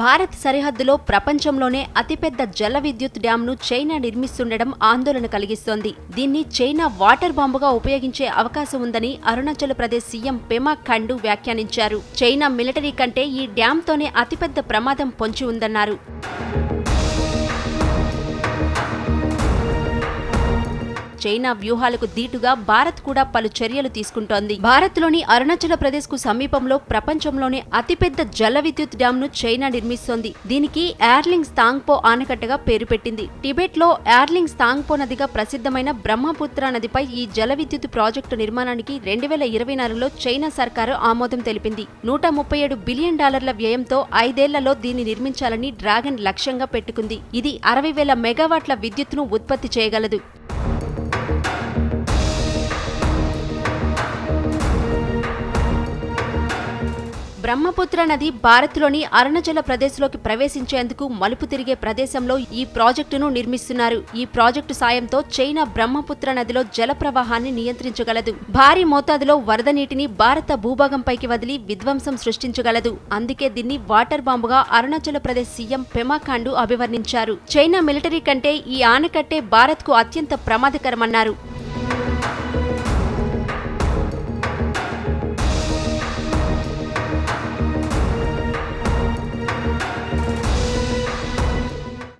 భారత్ సరిహద్దులో ప్రపంచంలోనే అతిపెద్ద జల విద్యుత్ డ్యాంను చైనా నిర్మిస్తుండడం ఆందోళన కలిగిస్తోంది. దీన్ని చైనా వాటర్ బాంబుగా ఉపయోగించే అవకాశం ఉందని అరుణాచల్ ప్రదేశ్ సీఎం పెమా ఖండు వ్యాఖ్యానించారు. చైనా మిలిటరీ కంటే ఈ డ్యాంతోనే అతిపెద్ద ప్రమాదం పొంచి ఉందన్నారు. చైనా వ్యూహాలకు దీటుగా భారత్ కూడా పలు చర్యలు తీసుకుంటోంది. భారత్లోని అరుణాచల ప్రదేశ్కు సమీపంలో ప్రపంచంలోనే అతిపెద్ద జల విద్యుత్ డ్యామ్ను చైనా నిర్మిస్తోంది. దీనికి ఎర్లింగ్ స్థాంగ్పో ఆనకట్టగా పేరు పెట్టింది. టిబెట్లో ఎర్లింగ్ స్థాంగ్పో నదిగా ప్రసిద్ధమైన బ్రహ్మపుత్ర నదిపై ఈ జల విద్యుత్ ప్రాజెక్టు నిర్మాణానికి రెండు వేల ఇరవై నాలుగులో చైనా సర్కారు ఆమోదం తెలిపింది. నూట ముప్పై ఏడు బిలియన్ డాలర్ల వ్యయంతో ఐదేళ్ళలో దీన్ని నిర్మించాలని డ్రాగన్ లక్ష్యంగా పెట్టుకుంది. ఇది అరవై వేల మెగావాట్ల విద్యుత్తును ఉత్పత్తి చేయగలదు. బ్రహ్మపుత్ర నది భారత్లోని అరుణాచల ప్రదేశ్లోకి ప్రవేశించేందుకు మలుపు తిరిగే ప్రదేశంలో ఈ ప్రాజెక్టును నిర్మిస్తున్నారు. ఈ ప్రాజెక్టు సాయంతో చైనా బ్రహ్మపుత్ర నదిలో జల ప్రవాహాన్ని నియంత్రించగలదు. భారీ మోతాదులో వరద నీటిని భారత భూభాగంపైకి వదిలి విధ్వంసం సృష్టించగలదు. అందుకే దీన్ని వాటర్ బాంబుగా అరుణాచల ప్రదేశ్ సీఎం పెమాఖాండు అభివర్ణించారు. చైనా మిలిటరీ కంటే ఈ ఆనకట్టే భారత్కు అత్యంత ప్రమాదకరమన్నారు.